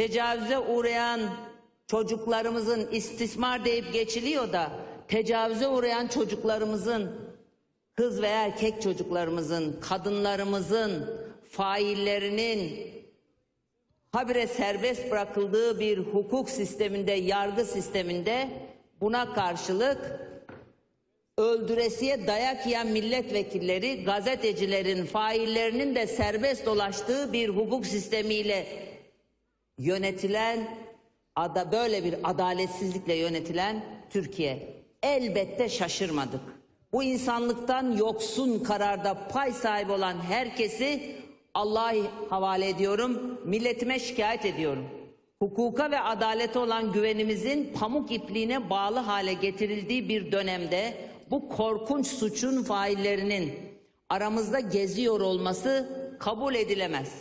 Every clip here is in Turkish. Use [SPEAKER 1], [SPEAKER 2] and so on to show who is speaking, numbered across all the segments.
[SPEAKER 1] tecavüze uğrayan çocuklarımızın istismar deyip geçiliyor da tecavüze uğrayan çocuklarımızın kız ve erkek çocuklarımızın, kadınlarımızın, faillerinin habire serbest bırakıldığı bir hukuk sisteminde, yargı sisteminde buna karşılık öldüresiye dayak yiyen milletvekilleri, gazetecilerin, faillerinin de serbest dolaştığı bir hukuk sistemiyle yönetilen, ada böyle bir adaletsizlikle yönetilen Türkiye. Elbette şaşırmadık. Bu insanlıktan yoksun kararda pay sahibi olan herkesi Allah'a havale ediyorum, milletime şikayet ediyorum. Hukuka ve adalete olan güvenimizin pamuk ipliğine bağlı hale getirildiği bir dönemde bu korkunç suçun faillerinin aramızda geziyor olması kabul edilemez.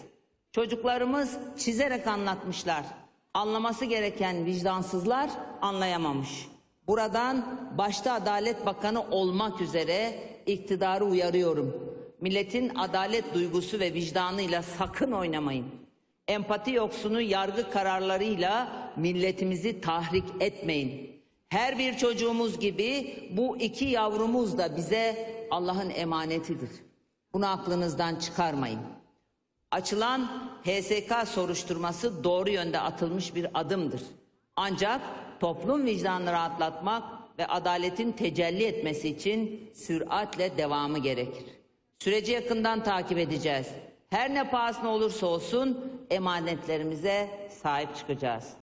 [SPEAKER 1] Çocuklarımız çizerek anlatmışlar. Anlaması gereken vicdansızlar anlayamamış. Buradan başta Adalet Bakanı olmak üzere iktidarı uyarıyorum. Milletin adalet duygusu ve vicdanıyla sakın oynamayın. Empati yoksunu yargı kararlarıyla milletimizi tahrik etmeyin. Her bir çocuğumuz gibi bu iki yavrumuz da bize Allah'ın emanetidir. Bunu aklınızdan çıkarmayın. Açılan HSK soruşturması doğru yönde atılmış bir adımdır. Ancak toplum vicdanını rahatlatmak ve adaletin tecelli etmesi için süratle devamı gerekir. Süreci yakından takip edeceğiz. Her ne pahasına olursa olsun emanetlerimize sahip çıkacağız.